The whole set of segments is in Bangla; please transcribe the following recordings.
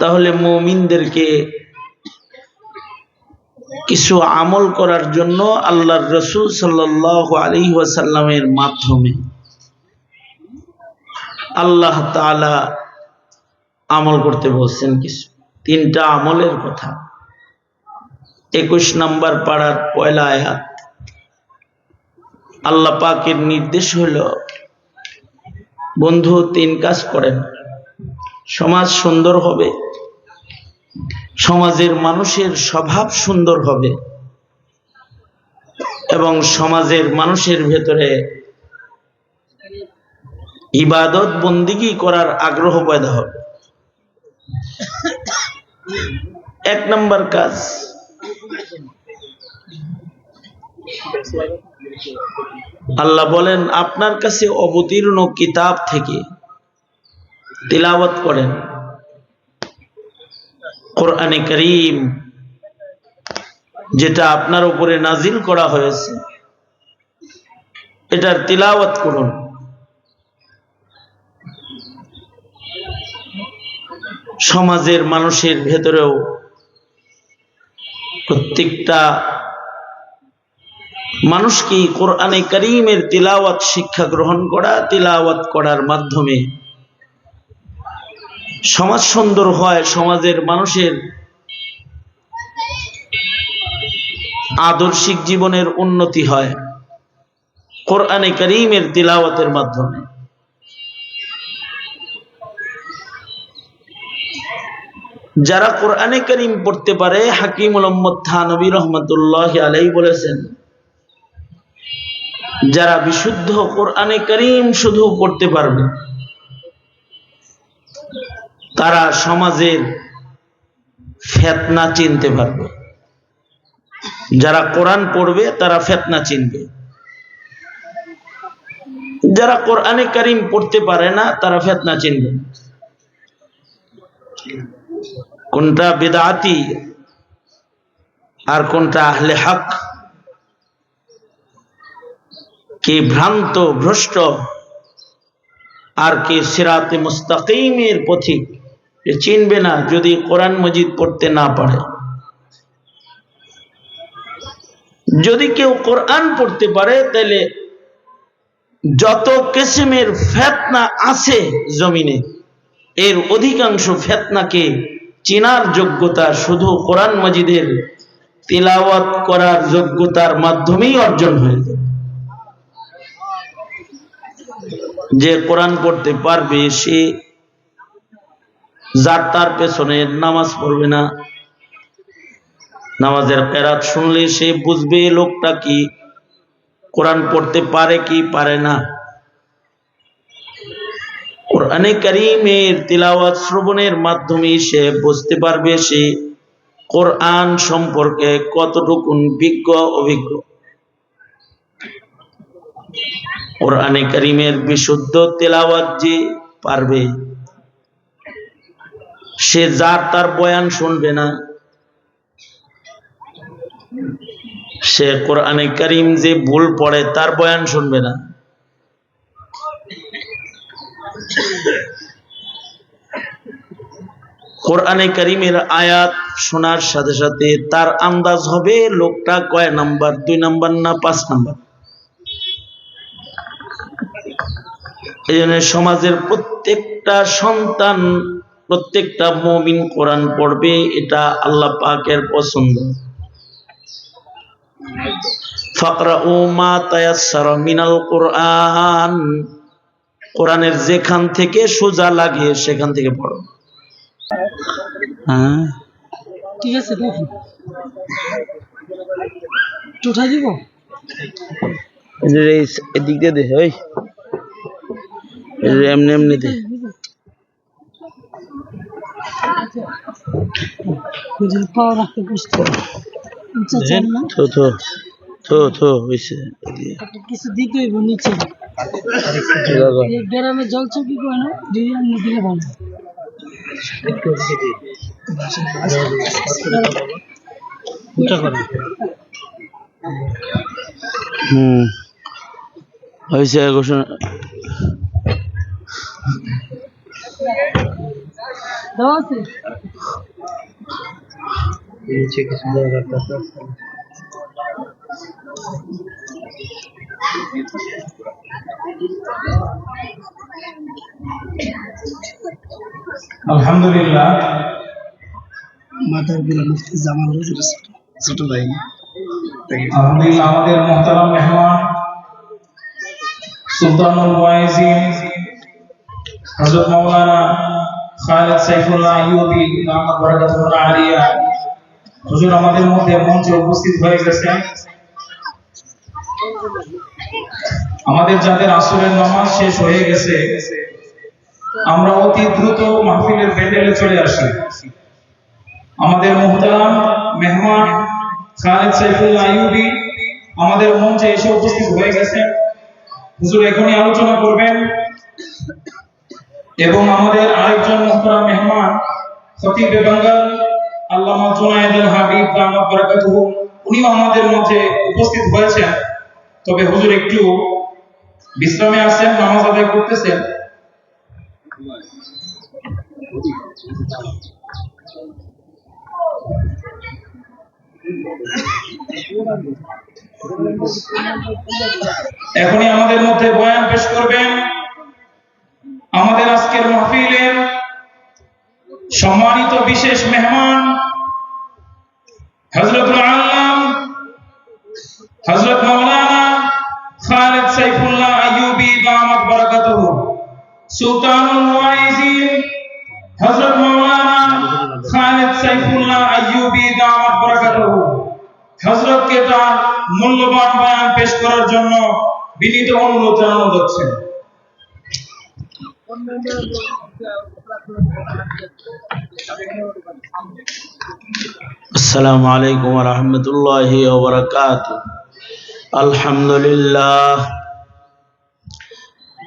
তাহলে মুমিনদেরকে কিছু আমল করার জন্য আল্লাহর রসুল সাল্লাহ আলী ওয়াসাল্লামের মাধ্যমে আল্লাহ তাআলা আমল করতে বলছেন কিছু। তিনটা আমলের কথা। একুশ নাম্বার পাড়ার পয়লা আয়াত। আল্লাহ পাকের নির্দেশ হইল, বন্ধু, তিন কাজ করেন। সমাজ সুন্দর হবে। সমাজের মানুষের স্বভাব সুন্দর হবে এবং সমাজের মানুষের ভেতরে ইবাদত বন্দিগি করার আগ্রহ পয়দা হবে। এক নম্বর কাজ, আল্লাহ বলেন, আপনার কাছে অবতীর্ণ কিতাব থেকে তিলাওয়াত করেন। কোরআনে করিম, যেটা আপনার উপরে নাজিল করা হয়েছে, এটার তিলাওয়াত করুন। সমাজের মানুষের ভেতরেও প্রত্যেকটা মানুষকে কোরআনে করিমের তিলাওয়াত শিক্ষা গ্রহণ করা, তিলাওয়াত করার মাধ্যমে সমাজ সুন্দর হয়, সমাজের মানুষের আদর্শিক জীবনের উন্নতি হয়, কোরআনে করিমের তিলাওয়াতের মাধ্যমে। যারা কোরআনে করিম পড়তে পারে হাকিম মোহাম্মদ থানবী রহমতুল্লাহ আলাই বলেছেন, যারা বিশুদ্ধ কোরআনে করিম শুধু পড়তে পারবে তারা সমাজের ফেতনা চিনতে পারবে। যারা কোরআন পড়বে, তারা ফেতনা চিনবে। যারা কোরআনে করিম পড়তে পারে না, তারা ফেতনা চিনবে কোনটা বেদাতি আর কোনটা আহলে হক? কে ভ্রান্ত, ভ্রষ্ট, আর কে সিরাতে মুস্তাকিমের পথিক? চিনবে না যদি কোরআন মজিদ পড়তে না পারে। যদি কেউ কোরআন পড়তে পারে, তাহলে যত কিসিমের ফেতনা আছে জমিনে, এর অধিকাংশ ফেতনাকে চেনার যোগ্যতা শুধু কোরআন মজিদের তিলাওয়াত করার যোগ্যতার মাধ্যমেই অর্জন হয়ে যাবে যে কোরআন পড়তে পারবে, সে যার তার পেছনে নামাজ পড়বে না। নামাজের কেরাত শুনলে সে বুঝবে লোকটা কি, কোরআন পড়তে পারে কি পারে না। কোরআনে করিমের তিলাওয়াত শ্রবণের মাধ্যমে সে বুঝতে পারবে সে কোরআন সম্পর্কে কতটুকুন বিজ্ঞ, অভিজ্ঞ। কোরআনে করিমের বিশুদ্ধ তেলাওয়াত যে পারবে সে যার তার বয়ান শুনবে না। সে কোরআনে করিম যে ভুল পড়ে, তার বয়ান শুনবে না। কোরআনে করিমের আয়াত শোনার সাথে সাথে তার আন্দাজ হবে লোকটা কয় নাম্বার, দুই নাম্বার না পাঁচ নাম্বার? এই জন্য সমাজের প্রত্যেকটা সন্তান প্রত্যেকটা মমিন কোরআন পড়বে এটা আল্লাহ পাকের পছন্দ। ফাকরা ও মা তায়াসার মিনাল কোরআন। কোরআনের যেখান থেকে সোজা লাগে সেখান থেকে পড়ো। হ্যাঁ। ঠিক আছে উঠাই দিব? এই যে এই- এদিক দিয়ে দে ওই। এই এমনি এমনি দে। বুঝলি পাওয়া রাখতে বুঝতে নিচে চান না। থো থো থো থো হইছে কিছু দিতে হইব নিচে। গ্রামে জল চৌকি করে না ডিজাইন দিলে ভালো। হুম। হয়েছে ঘোষণা। দেওয়া আছে? আলহামদুলিল্লাহ। মাথার উপরে মুফতি জামাল হুজুর ছোট ভাই। আলহামদুলিল্লাহ আমাদের মোহতারাম মেহমান সুলতানুল ওয়াইজিন হযরত মাওলানা খালেদ সাইফুল্লাহ আইয়ুবী বারাকাতুল্লাহ আলিয়া হুজুর, আমাদের মধ্যে মঞ্চে উপস্থিত হয়ে গেছেন আমাদের যাদের আসরের নামাজ শেষ হয়ে গেছে, আমরা অতি দ্রুত মাহফিলের প্যান্ডেলে চলে আসি। আমাদের মুহতারাম, মেহমান, খালেদ সাইফুল্লাহ আইয়ুবী আমাদের মঞ্চে এসে উপস্থিত হয়ে গেছেন হুজুর, এখনই আলোচনা করবেন। এবং আমাদের আরেকজন মুহতারাম, মেহমান খতিব বাঙ্গাল আল্লামা জুনায়েদুল হাবিব দামাত বারাকাতুহু, উনিও আমাদের মধ্যে উপস্থিত হয়েছেন। তবে হুজুর একটু বিশ্রামে আছেন নামাজ আদায় করতেছেন। এখনই আমাদের মধ্যে বয়ান পেশ করবেন। আমাদের আজকের মাহফিলের সম্মানিত বিশেষ মেহমান সুলতানুল ওয়াইজিন হজরত মাওলানা খালেদ সাইফুল্লাহ আইয়ুবী দামাত বারাকাতুহু হজরতকে তার মূল্যবান বয়ান পেশ করার জন্য বিনীত অনুরোধ জানানো যাচ্ছে السلام عليكم ورحمة الله وبركاته الحمد لله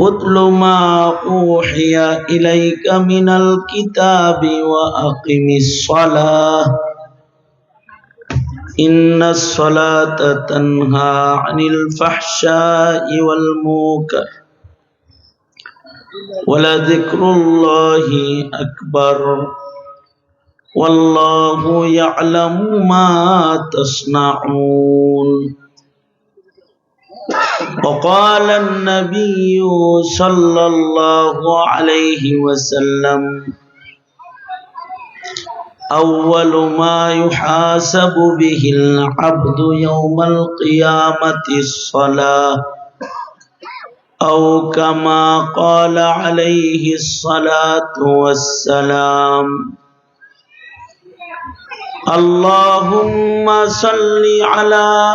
اتل ما أوحي إليك من الكتاب وأقم الصلاة. إن الصلاة تنهى عن الفحشاء والمنكر. ولذكر الله أكبر. والله يعلم ما تصنعون. وقال النبي صلى الله عليه وسلم أول ما يحاسب به العبد يوم القيامة الصلاة أو كما قال عليه الصلاة والسلام اللهم صل على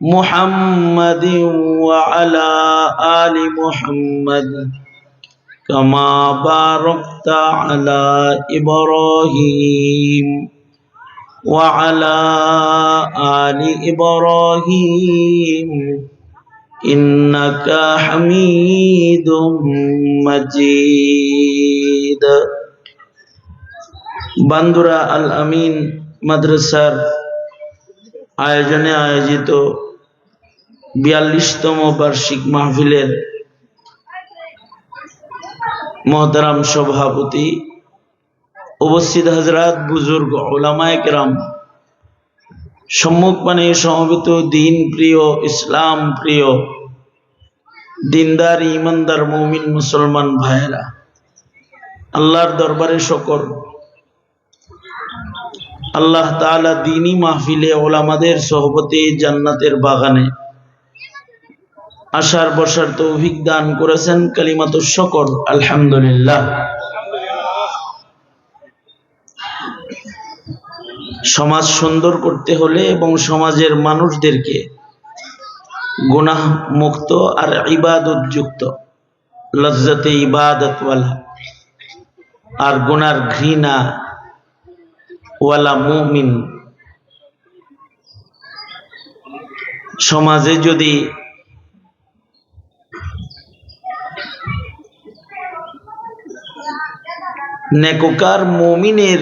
محمد وعلى آل محمد كما باركت على إبراهيم وعلى آل إبراهيم إنك حميد مجيد বান্দুরা আল আমিন মাদ্রাসার আয়োজনে আয়োজিত বিয়াল্লিশতম বার্ষিক মাহফিলের মহতারাম সভাপতি উপস্থিত হাজরাত বুজুর্গ ওলামায় কেরাম সম্মুখ মানে সমবেত দিন প্রিয়, ইসলাম প্রিয়, দিনদার, ইমানদার, মৌমিন, মুসলমান ভাইয়েরা, আল্লাহর দরবারে শকর। আল্লাহ তাআলা দিনী মাহফিলে ওলামাদের সহবতে জান্নাতের বাগানে আসার বসার তৌফিক দান করেছেন কালিমাত শকর, আলহামদুলিল্লাহ। সমাজ সুন্দর করতে হলে এবং সমাজের মানুষদেরকে গুনাহ মুক্ত আর ইবাদত যুক্ত, লজ্জতে ইবাদতওয়ালা। আর গুনার ঘৃণা ওয়ালা মুমিন। সমাজে যদি নেককার মমিনের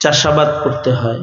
চাষাবাদ করতে হয়।